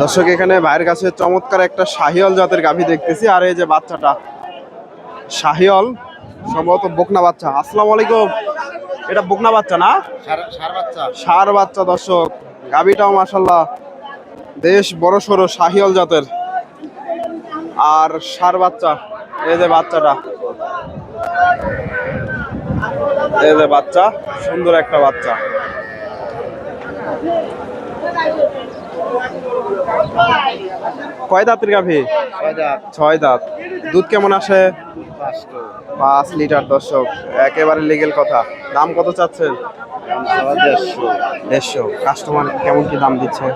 দর্শক এখানে ভাইয়ের কাছে চমৎকার একটা শাহিয়ল জাতের গাভী দেখতেছি আর এই যে বাচ্চাটা শাহিয়ল সম্ভবত বকনা বাচ্চা। আসসালামু আলাইকুম। এটা বকনা বাচ্চা না? সার বাচ্চা। দর্শক। গাভীটাও মাসাল্লাহ বেশ বড় সড়ো শাহিয়ল জাতের। আর সার বাচ্চা এই যে বাচ্চাটা। এই যে বাচ্চা সুন্দর একটা বাচ্চা। কয় দাঁতের গাভী? ছয় দাঁত। দুধ কেমন আসে? পাঁচ লিটার। দর্শক একেবারে লিগেল কথা। দাম কত চাচ্ছেন? দেড়শো। কাস্টমার কেমন কি দাম দিচ্ছে?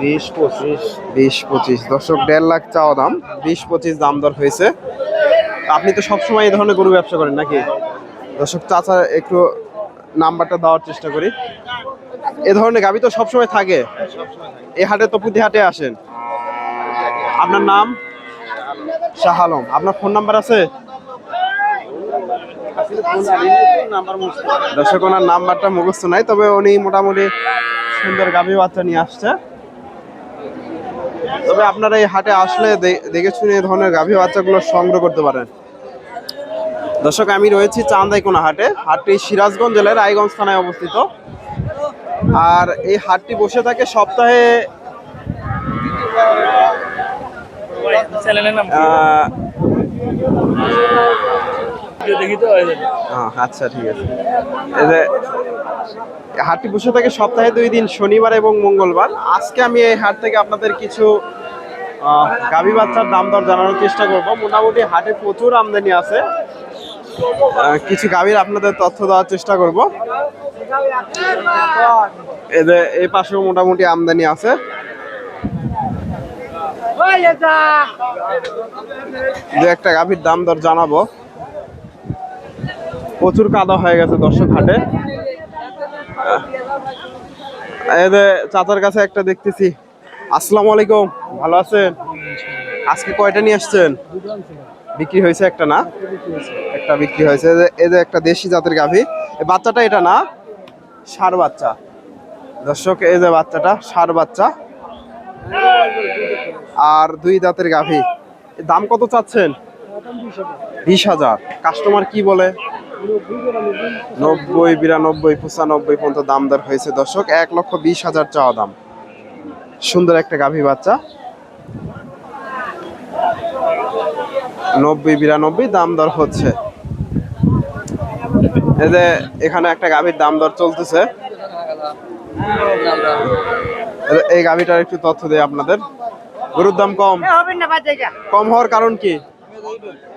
বিশ পঁচিশ। বিশ পঁচিশ। দর্শক দেড় লাখ চাওয়া দাম। বিশ পঁচিশ দাম দর হয়েছে। আপনি তো সবসময় এই ধরনের গরু ব্যবসা করেন নাকি? দর্শক চাচা একটু নাম্বারটা দেওয়ার চেষ্টা করি। এ ধরনের গাবি তো সবসময় থাকে। এই হাটে তো প্রতি হাটে আসেন। আপনার নাম? শাহ আলম। আপনার ফোন নাম্বার আছে? দর্শক, ওনার নাম্বারটা মুখস্থ নাই, তবে উনি মোটামুটি সুন্দর গাভী বাচ্চা নিয়ে আসছে। তবে আপনারা এই হাটে আসলে দেখে শুনে এই ধরনের গাভী বাচ্চাগুলো সংগ্রহ করতে পারেন। দর্শক, আমি রয়েছি চান্দাইকোনা হাটে। হাটটি সিরাজগঞ্জ জেলার রায়গঞ্জ থানায় অবস্থিত। আর এই হাটটি বসে থাকে সপ্তাহে আচ্ছা ঠিক আছে। হাটটি বসে থাকে সপ্তাহে দুই দিন শনিবার এবং মঙ্গলবার। আজকে আমি এই হাট থেকে আপনাদের কিছু গাভী বাচ্চার দাম দর জানানোর চেষ্টা করব। মোটামুটি হাটে প্রচুর আমদানি আছে। কিছু গাভীর আপনাদের তথ্য দেওয়ার চেষ্টা করব। যে এই পাশেও মোটামুটি আমদানি আছে। দু একটা গাভীর দাম দর জানাব। প্রচুর কাদা হয়ে গেছে দর্শক হাটে। যে চাচার কাছে একটা দেখতেছি। আসসালামু আলাইকুম, ভালো আছেন? আজকে কয়টা নিয়ে আসছেন? বিক্রি হয়েছে একটা না? একটা বিক্রি হয়েছে। এই যে- একটা দেশি জাতের গাভী। বাচ্চাটা এটা না? সার বাচ্চা। দর্শক, এই যে বাচ্চাটা সার বাচ্চা। আর দুই দাঁতের গাভী। দাম কত চাচ্ছেন? বিশ হাজার। কাস্টমার কি বলে? নব্বই, বিরানব্বই, পঁচানব্বই পর্যন্ত দাম দর হয়েছে। দর্শক, এক লক্ষ বিশ হাজার চাওয়া দাম। সুন্দর একটা গাভী বাচ্চা। নব্বই বিরানব্বই দাম দর হচ্ছে। এই যে এখানে একটা গাভীর দাম দর চলতেছে। এই গাভীটার একটু তথ্য দেয় আপনাদের। গরুর দাম কম। হবে না বাচ্চা কম হওয়ার কারণ কি?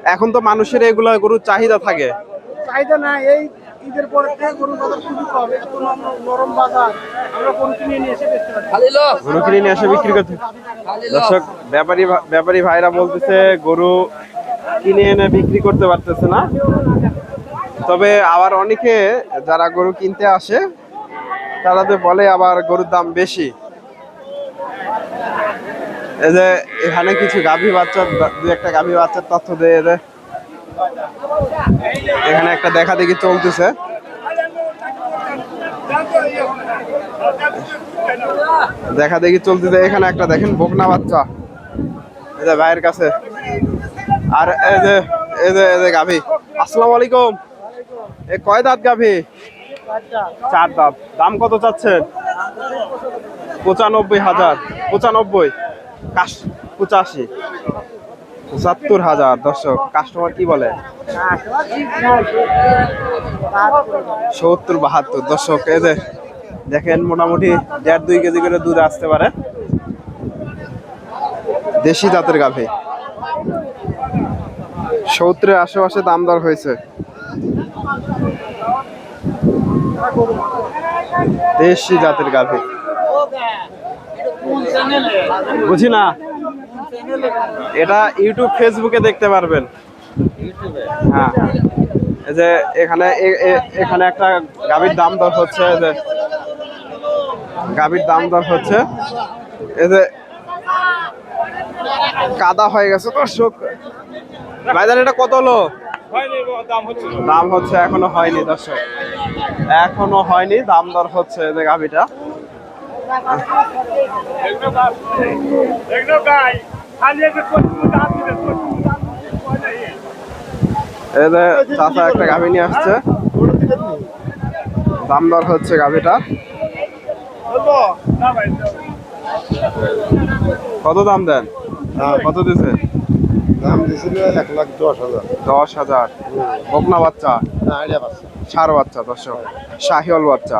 এখন তো মানুষের এগুলা গরুর চাহিদা থাকে। চাহিদা না এই ঈদের পরে গরুর বাজার খুবই কম নরম- নরম বাজার আমরা গরু কিনে নিয়ে এসে বেচতে পারি। গরু কিনে নিয়ে এসে বিক্রি করতে দর্শক ব্যাপারী ব্যাপারী ভাইরা বলতেছে গরু কিনে এনে বিক্রি করতে পারতেছে না। তবে আবার অনেকে যারা গরু কিনতে আসে, তারা তো বলে আবার গরুর দাম বেশি। এই যে এখানে কিছু গাভী বাচ্চার, দু একটা গাভী বাচ্চার তথ্য দিয়ে দে এখানে একটা দেখা দেখি চলতেছে। দেখা দেখি চলতেছে, এখানে একটা দেখেন, বকনা বাচ্চা। এই যে ভাইয়ের কাছে। আর এই যে এই যে গাভী। আসসালামু আলাইকুম। এ কয় দাঁত গাভী? চার দাঁত। দাম কত চাচ্ছেন? পঁচানব্বই হাজার। পঁচানব্বই? পঁচাশি। পঁচাত্তর হাজার। দর্শক কাস্টমার কি বলে? সত্তর, বাহাত্তর। দর্শক যে, দেখেন মোটামুটি দেড় দুই কেজি করে দুধ আসতে পারে। দেশি জাতের গাভী। সত্তরের আশেপাশে দাম দর হয়েছে। দেশি জাতের গাভী। বুঝি না? এটা ইউটিউব, ফেসবুকে দেখতে পারবেন। হ্যাঁ। যে এখানে এখানে একটা গাভীর দাম দর হচ্ছে যে গাভীর দাম দর হচ্ছে। এই যে কাদা হয়ে গেছে, দর্শক। ভাইজান এটা কত হলো? দাম হচ্ছে এখনও হয়নি দর্শক। এখনও হয়নি দাম দর হচ্ছে এই যে গাভীটা। এই চাচা একটা গাভী নিয়ে আসছে। দাম দর হচ্ছে গাভীটা। কত দাম দেন? কত দিছে দাম দিছিল এক লাখ দশ হাজার। দশ হাজার। বকনা বাচ্চা? সার বাচ্চা দর্শক। শাহিওল বাচ্চা।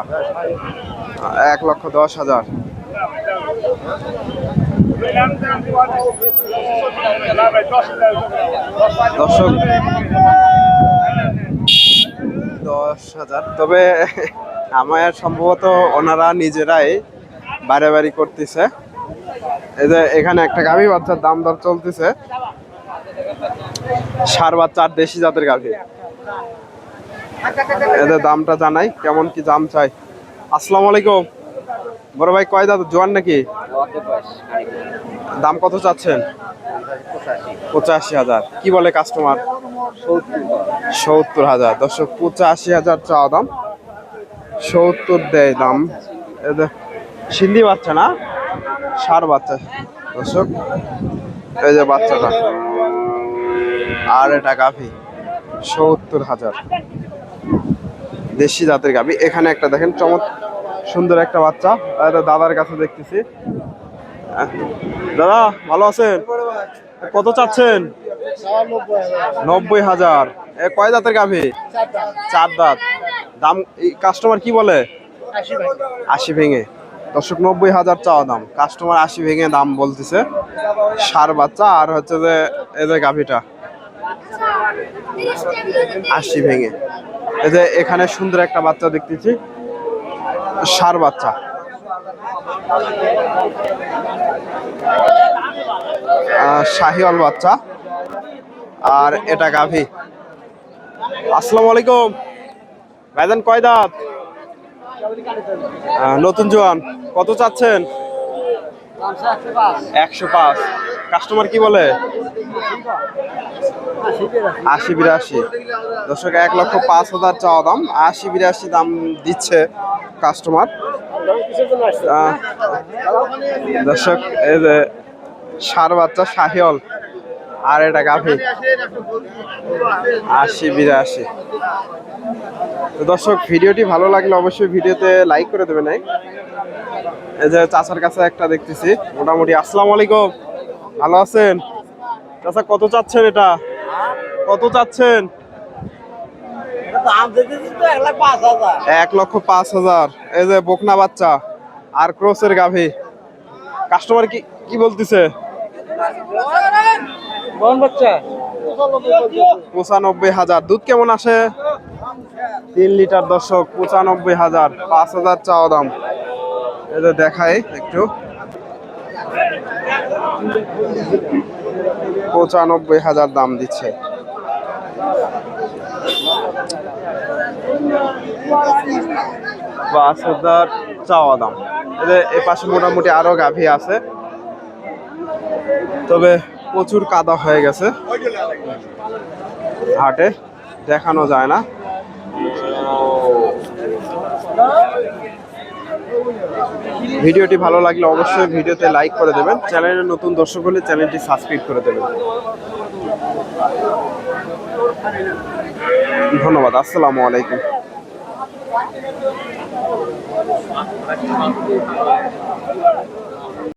এক লক্ষ দশ হাজার। দর্শক দশ হাজার। তবে আমার সম্ভবত ওনারা নিজেরাই বাড়ি বাড়ি করতেছে। এই যে এখানে একটা গাভী বাচ্চার দাম দর চলতেছে। সার বাচ্চা আর দেশি জাতের গাভী। এদের দামটা জানাই, কেমন কি দাম চাই। আসসালামু আলাইকুম। বড় ভাই, কয় দাদা জোয়ান নাকি? দাম কত চাচ্ছেন? পঁচাশি হাজার। কি বলে কাস্টমার সত্তর হাজার। দর্শক, পঁচাশি হাজার চাওয়া দাম। সত্তর দেয় দাম। সিন্ধি বাচ্চা না? সার বাচ্চা। দর্শক, এই যে বাচ্চাটা। আর এটা গাভী। সত্তর হাজার। দেশি জাতের গাভী। এখানে একটা দেখেন, চমৎ সুন্দর একটা বাচ্চা। দাদার কাছে দেখতেছি। দাদা, ভালো আছেন? কত চাচ্ছেন? নব্বই হাজার। কয় দাঁতের গাভী? চার দাঁত। দাম কাস্টমার কি বলে? আশি ভেঙে। দর্শক, নব্বই হাজার চাওয়া দাম। কাস্টমার আশি ভেঙে দাম বলতেছে। সার বাচ্চা, আর হচ্ছে যে এদের গাভীটা। আশি ভেঙে। এই যে এখানে সুন্দর একটা বাচ্চা দেখতেছি সার বাচ্চা। শাহিওয়াল বাচ্চা। আর এটা গাভি। আসসালামু আলাইকুম। ভাইজান কয় দাঁত? আহ, নতুন জোয়ান কত চাচ্ছেন? একশো পাঁচ। কাস্টমার কি বলে? আশি বিরাশি। দর্শক, এক লক্ষ পাঁচ হাজার চাওয়া দাম। আশি বিরাশি দাম দিচ্ছে কাস্টমার দর্শক, এই যে সার বাচ্চা শাহিওল আর এটা গাভী। আশি বিরাশি। তো দর্শক, ভিডিওটি ভালো লাগলে অবশ্যই ভিডিওতে লাইক করে দেবেন এই যে চাচার কাছে একটা দেখতেছি। মোটামুটি, আসসালামু আলাইকুম। ভালো আছেন? চাচা, কত চাচ্ছেন এটা? কত চাচ্ছেন? এক লক্ষ পাঁচ হাজার। এই যে বকনা বাচ্চা আর ক্রোসের গাভী। কাস্টমার কি কি বলতেছে? পঁচানব্বই হাজার। দুধ কেমন আসে? তিন লিটার দর্শক পঁচানব্বই হাজার। পাঁচ হাজার চাওয়া দাম। এটা দেখাই একটু। পঁচানব্বই হাজার দাম দিচ্ছে। পাঁচ হাজার চাওয়া দাম। এ পাশে মোটামুটি আরও গাভী আছে। তবে প্রচুর কাদা হয়ে গেছে। হাটে দেখানো যায় না। ভিডিওটি ভালো লাগলে অবশ্যই ভিডিওতে লাইক করে দেবেন। চ্যানেলে নতুন দর্শক হলে চ্যানেলটি সাবস্ক্রাইব করে দেবেন। ধন্যবাদ, আসসালামু আলাইকুম।